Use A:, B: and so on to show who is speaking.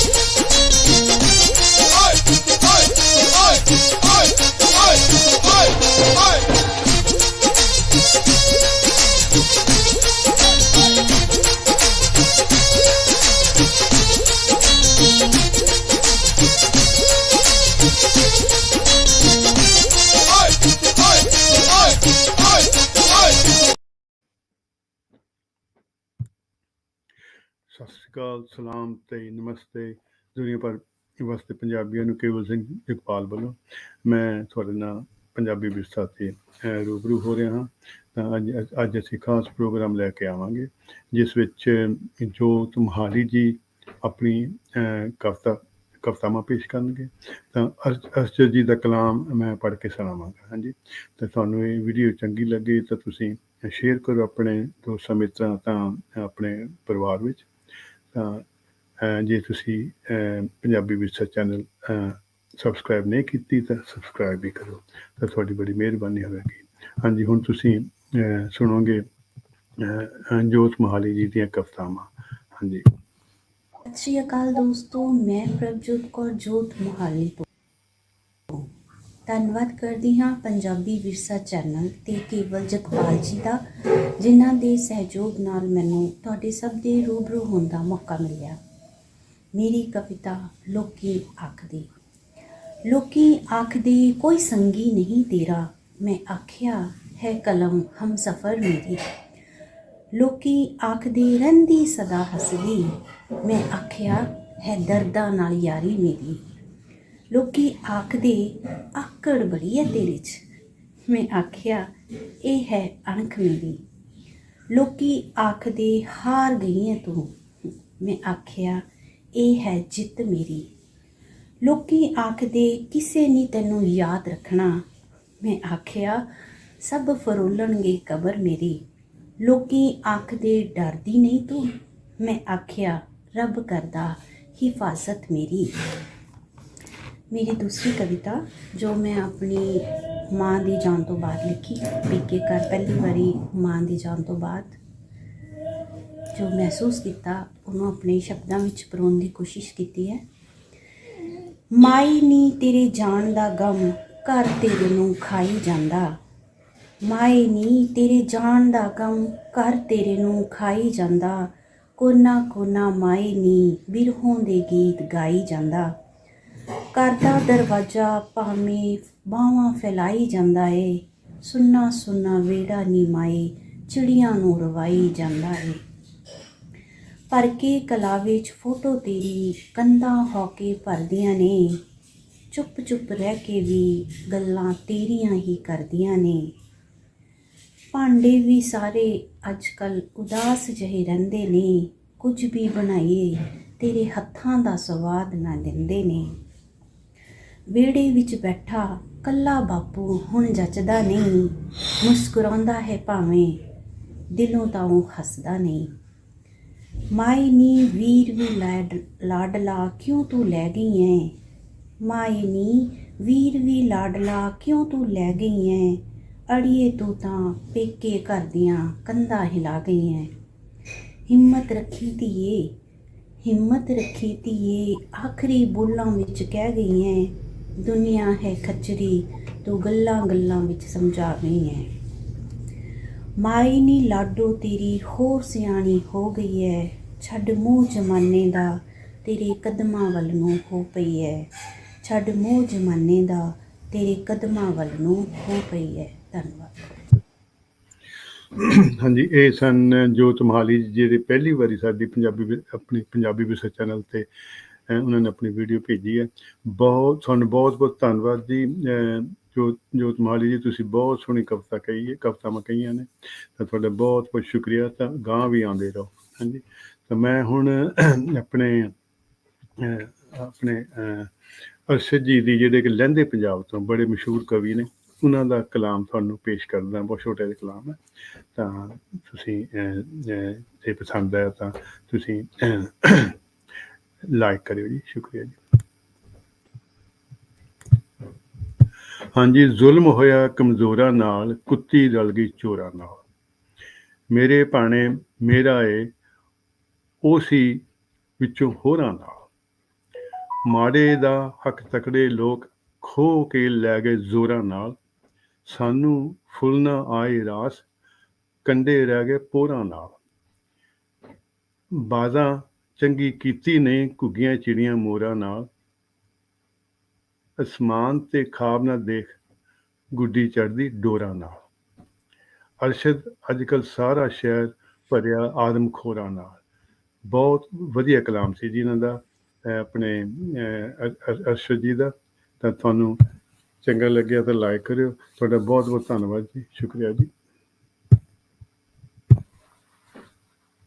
A: Thank you. ਸਤਿ ਸ਼੍ਰੀ ਅਕਾਲ, ਸਲਾਮ ਤੇ ਨਮਸਤੇ ਦੁਨੀਆ ਭਰ ਵਾਸਤੇ ਪੰਜਾਬੀਆਂ ਨੂੰ ਕੇਵਲ ਸਿੰਘ ਇਕਬਾਲ ਵੱਲੋਂ। ਮੈਂ ਤੁਹਾਡੇ ਨਾਲ ਪੰਜਾਬੀ ਵਿਰਸਾ ਤੇ ਰੂਬਰੂ ਹੋ ਰਿਹਾ ਹਾਂ। ਤਾਂ ਅੱਜ ਅੱਜ ਅਸੀਂ ਖਾਸ ਪ੍ਰੋਗਰਾਮ ਲੈ ਕੇ ਆਵਾਂਗੇ ਜਿਸ ਵਿੱਚ ਜੋਤ ਮਹਾਲੀ ਜੀ ਆਪਣੀ ਕਵਿਤਾ ਕਵਿਤਾਵਾਂ ਪੇਸ਼ ਕਰਨਗੇ। ਤਾਂ ਅਰਸ਼ ਅਰਸ਼ਦ ਜੀ ਦਾ ਕਲਾਮ ਮੈਂ ਪੜ੍ਹ ਕੇ ਸੁਣਾਵਾਂਗਾ ਹਾਂਜੀ। ਤਾਂ ਤੁਹਾਨੂੰ ਇਹ ਵੀਡੀਓ ਚੰਗੀ ਲੱਗੇ ਤਾਂ ਤੁਸੀਂ ਸ਼ੇਅਰ ਕਰੋ ਆਪਣੇ ਦੋਸਤਾਂ ਮਿੱਤਰਾਂ ਤਾਂ ਆਪਣੇ ਪਰਿਵਾਰ ਵਿੱਚ। ਤਾਂ ਜੇ ਤੁਸੀਂ ਪੰਜਾਬੀ ਵਿਰਸਾ ਚੈਨਲ ਸਬਸਕ੍ਰਾਈਬ ਨਹੀਂ ਕੀਤੀ ਤਾਂ ਸਬਸਕ੍ਰਾਈਬ ਵੀ ਕਰੋ। ਤਾਂ ਤੁਹਾਡੀ ਬੜੀ ਮਿਹਰਬਾਨੀ ਹੋਵੇਗੀ। ਹਾਂਜੀ ਹੁਣ ਤੁਸੀਂ ਅ, ਸੁਣੋਗੇ ਜੋਤ ਮਹਾਲੀ ਜੀ ਦੀਆਂ ਕਵਿਤਾਵਾਂ। ਹਾਂਜੀ।
B: ਸਤਿ ਸ਼੍ਰੀ ਅਕਾਲ ਦੋਸਤੋ ਮੈਂ ਪ੍ਰਭਜੋਤ ਕੌਰ ਜੋਤ ਮੁਹਾਲੀ ਧੰਨਵਾਦ ਕਰਦੀ ਹਾਂ ਪੰਜਾਬੀ ਵਿਰਸਾ ਚੈਨਲ ਤੇ ਕੇਵਲ ਜਗਪਾਲ ਜੀ ਦਾ, ਜਿਨ੍ਹਾਂ ਦੇ ਸਹਿਯੋਗ ਨਾਲ ਮੈਨੂੰ ਤੁਹਾਡੇ ਸਭ ਦੇ ਰੂਬਰੂ ਹੋਣ ਦਾ ਮੌਕਾ ਮਿਲਿਆ। ਮੇਰੀ ਕਵਿਤਾ ਲੋਕੀ ਆਖਦੇ ਲੋਕੀ ਆਖਦੇ, ਕੋਈ ਸੰਗੀ ਨਹੀਂ ਤੇਰਾ ਮੈਂ ਆਖਿਆ, ਹੈ ਕਲਮ ਹਮ ਸਫਰ ਮੇਰੀ ਲੋਕੀ ਆਖਦੇ, ਰਹਿੰਦੀ ਸਦਾ ਹੱਸਦੀ ਮੈਂ ਆਖਿਆ, ਹੈ ਦਰਦਾਂ ਨਾਲ ਯਾਰੀ ਮੇਰੀ ਲੋਕੀ ਆਖਦੇ, ਆਕੜ ਬੜੀ ਹੈ ਤੇਰੇ 'ਚ। ਮੈਂ ਆਖਿਆ, ਇਹ ਹੈ ਅਣਖ ਮੇਰੀ। ਲੋਕੀ ਆਖਦੇ, ਹਾਰ ਗਈ ਹੈ ਤੂੰ। ਮੈਂ ਆਖਿਆ, ਇਹ ਹੈ ਜਿੱਤ ਮੇਰੀ। ਲੋਕੀ ਆਖਦੇ, ਕਿਸੇ ਨੇ ਤੈਨੂੰ ਯਾਦ ਰੱਖਣਾ। ਮੈਂ ਆਖਿਆ, ਸਭ ਫਰੋਲਣਗੇ ਕਬਰ ਮੇਰੀ। ਲੋਕੀ ਆਖਦੇ, ਡਰਦੀ ਨਹੀਂ ਤੂੰ। ਮੈਂ ਆਖਿਆ, ਰੱਬ ਕਰਦਾ ਹਿਫਾਜ਼ਤ ਮੇਰੀ। ਮੇਰੀ ਦੂਸਰੀ ਕਵਿਤਾ, ਜੋ ਮੈਂ ਆਪਣੀ ਮਾਂ ਦੀ ਜਾਨ ਤੋਂ ਬਾਅਦ ਲਿਖੀ ਪੀਕੇ ਘਰ ਪਹਿਲੀ ਵਾਰੀ ਮਾਂ ਦੀ ਜਾਨ ਤੋਂ ਬਾਅਦ, ਜੋ ਮਹਿਸੂਸ ਕੀਤਾ, ਉਹਨੂੰ ਆਪਣੇ ਸ਼ਬਦਾਂ ਵਿੱਚ ਪਰੋਣ ਦੀ ਕੋਸ਼ਿਸ਼ ਕੀਤੀ ਹੈ। ਮਾਈ ਨੀ ਤੇਰੇ ਜਾਣ ਦਾ ਗਮ, ਘਰ ਤੇਰੇ ਨੂੰ ਖਾਈ ਜਾਂਦਾ। ਮਾਏ ਨੀ ਤੇਰੇ ਜਾਣ ਦਾ ਗਮ, ਘਰ ਤੇਰੇ ਨੂੰ ਖਾਈ ਜਾਂਦਾ। ਕੋਨਾ ਕੋਨਾ ਮਾਏ ਨੀ ਬਿਰਹੋਂ ਦੇ ਗੀਤ ਗਾਈ ਜਾਂਦਾ। ਘਰ ਦਾ ਦਰਵਾਜ਼ਾ ਭਾਵੇਂ ਬਾਹਾਂ ਫੈਲਾਈ ਜਾਂਦਾ ਏ, ਸੁੰਨਾ ਸੁੰਨਾ ਵੇੜਾ ਨਿਮਾਏ ਚਿੜੀਆਂ ਨੂੰ ਰਵਾਈ ਜਾਂਦਾ ਏ। ਭਰ ਕੇ ਕਲਾ ਵਿੱਚ ਫੋਟੋ ਤੇਰੀ ਕੰਧਾਂ ਹੋ ਕੇ ਭਰਦੀਆਂ ਨੇ, ਚੁੱਪ ਚੁੱਪ ਰਹਿ ਕੇ ਵੀ ਗੱਲਾਂ ਤੇਰੀਆਂ ਹੀ ਕਰਦੀਆਂ ਨੇ। ਭਾਂਡੇ ਵੀ ਸਾਰੇ ਅੱਜ ਅੱਜਕੱਲ ਉਦਾਸ ਜਿਹੇ ਰਹਿੰਦੇ ਨੇ, ਕੁਝ ਵੀ ਬਣਾਈਏ ਤੇਰੇ ਹੱਥਾਂ ਦਾ ਸਵਾਦ ਨਾ ਦਿੰਦੇ ਨੇ। ਵਿਹੜੇ ਵਿੱਚ ਬੈਠਾ ਕੱਲਾ ਬਾਪੂ ਹੁਣ ਜੱਚਦਾ ਨਹੀਂ। ਮੁਸਕਰਾਉਂਦਾ ਹੈ ਭਾਵੇਂ, ਦਿਲੋਂ ਤਾਂ ਉਹ ਹੱਸਦਾ ਨਹੀਂ। ਮਾਈ ਨੀ ਵੀਰ ਵੀ ਲਾਡ, ਲਾਡਲਾ ਕਿਉਂ ਤੂੰ ਲੈ ਗਈ ਐ? ਮਾਈ ਨੀ ਵੀਰ ਵੀ ਲਾਡਲਾ ਕਿਉਂ ਤੂੰ ਲੈ ਗਈ ਐ? ਅੜੀਏ ਤੂੰ ਤਾਂ ਪੇਕੇ ਘਰ ਦੀਆਂ ਕੰਧਾਂ ਹਿਲਾ ਗਈ ਐ। ਹਿੰਮਤ ਰੱਖੀ ਧੀਏ, ਹਿੰਮਤ ਰੱਖੀ ਧੀਏ, ਆਖਰੀ ਬੋਲਾਂ ਵਿੱਚ ਕਹਿ ਗਈ ਐ ਦੁਨੀਆ ਹੈ ਖਚਰੀ, ਤੂੰ ਗੱਲਾਂ ਗੱਲਾਂ ਵਿੱਚ ਸਮਝਾ ਗਈ ਮਾਈ ਨੀ ਲਾਡੋ ਤੇਰੀ, ਹੋਰ ਸਿਆਣੀ ਹੋ ਗਈ ਐ। ਛੱਡ ਮੂੰਹ ਜਮਾਨੇ ਦਾ, ਤੇਰੇ ਕਦਮਾਂ ਵੱਲ ਨੂੰ ਹੋ ਪਈ ਹੈ ਛੱਡ ਮੂੰਹ ਜਮਾਨੇ ਦਾ, ਤੇਰੇ ਕਦਮਾਂ ਵੱਲ ਨੂੰ ਹੋ ਪਈ ਹੈ ਧੰਨਵਾਦ।
A: ਹਾਂਜੀ, ਇਹ ਸਨ ਜੋਤ ਮਹਾਲੀ ਜਿਹੜੇ ਪਹਿਲੀ ਵਾਰੀ ਸਾਡੀ ਪੰਜਾਬੀ ਵਿ- ਆਪਣੀ ਪੰਜਾਬੀ ਵਿਸ਼ਾ ਚੈਨਲ ਤੇ ਉਹਨਾਂ ਨੇ ਆਪਣੀ ਵੀਡੀਓ ਭੇਜੀ ਹੈ। ਬਹੁਤ ਤੁਹਾਨੂੰ ਬਹੁਤ ਬਹੁਤ ਧੰਨਵਾਦ ਜੀ। ਅ, ਜੋਤ ਜੋਤ ਮਹਾਲੀ ਜੀ ਤੁਸੀਂ ਬਹੁਤ ਸੋਹਣੀ ਕਵਿਤਾ ਕਹੀ ਹੈ ਕਵਿਤਾਵਾਂ ਕਹੀਆਂ ਨੇ। ਤਾਂ ਤੁਹਾਡਾ ਬਹੁਤ ਬਹੁਤ ਸ਼ੁਕਰੀਆ। ਤਾਂ ਗਾਂ ਵੀ ਆਉਂਦੇ ਰਹੋ। ਹਾਂਜੀ। ਤਾਂ ਮੈਂ ਹੁਣ ਆਪਣੇ ਆਪਣੇ ਅਰਸ਼ਦ ਜੀ ਦੀ ਜਿਹੜੇ ਕਿ ਲਹਿੰਦੇ ਪੰਜਾਬ ਤੋਂ ਬੜੇ ਮਸ਼ਹੂਰ ਕਵੀ ਨੇ ਉਹਨਾਂ ਦਾ ਕਲਾਮ ਤੁਹਾਨੂੰ ਪੇਸ਼ ਕਰਦਾ। ਬਹੁਤ ਛੋਟਾ ਜਿਹਾ ਕਲਾਮ ਹੈ। ਤਾਂ ਤੁਸੀਂ ਜੇ ਪਸੰਦ ਆਇਆ ਤਾਂ ਤੁਸੀਂ ਲਾਈਕ ਕਰਿਓ ਜੀ, ਸ਼ੁਕਰੀਆ ਜੀ। ਹਾਂਜੀ, ਜ਼ੁਲਮ ਹੋਇਆ ਕਮਜ਼ੋਰਾਂ ਨਾਲ, ਕੁੱਤੀ ਰਲ ਗਈ ਚੋਰਾਂ ਨਾਲ। ਮੇਰੇ ਭਾਣੇ, ਮੇਰਾ ਏ, ਉਹ ਸੀ ਵਿੱਚੋਂ ਹੋਰਾਂ ਨਾਲ। ਮਾੜੇ ਦਾ ਹੱਕ ਤਕੜੇ ਲੋਕ ਖੋ ਕੇ ਲੈ ਗਏ ਜ਼ੋਰਾਂ ਨਾਲ। ਸਾਨੂੰ ਫੁੱਲ ਨਾ ਆਏ ਰਾਸ, ਕੰਡੇ ਰਹਿ ਗਏ ਪੋਰਾਂ ਨਾਲ। ਬਾਜ਼ਾਂ ਚੰਗੀ ਕੀਤੀ ਨੇ ਘੁੱਗੀਆਂ ਚਿੜੀਆਂ ਮੋਰਾਂ ਨਾਲ। ਅਸਮਾਨ ਤੇ ਖਾਬ ਨਾ ਦੇਖ ਗੁੱਡੀ ਚੜਦੀ ਡੋਰਾਂ ਨਾਲ। ਅਰਸ਼ਦ ਅੱਜਕੱਲ ਸਾਰਾ ਸ਼ਹਿਰ ਭਰਿਆ ਆਦਮਖੋਰਾਂ ਨਾਲ। ਬਹੁਤ ਵਧੀਆ ਕਲਾਮ ਸੀ ਜੀ ਇਹਨਾਂ ਦਾ ਆਪਣੇ ਅਰਸ਼ਦ ਜੀ ਦਾ। ਤਾਂ ਤੁਹਾਨੂੰ ਚੰਗਾ ਲੱਗਿਆ ਤਾਂ ਲਾਈਕ ਕਰਿਓ। ਤੁਹਾਡਾ ਬਹੁਤ ਬਹੁਤ ਧੰਨਵਾਦ ਜੀ। ਸ਼ੁਕਰੀਆ ਜੀ।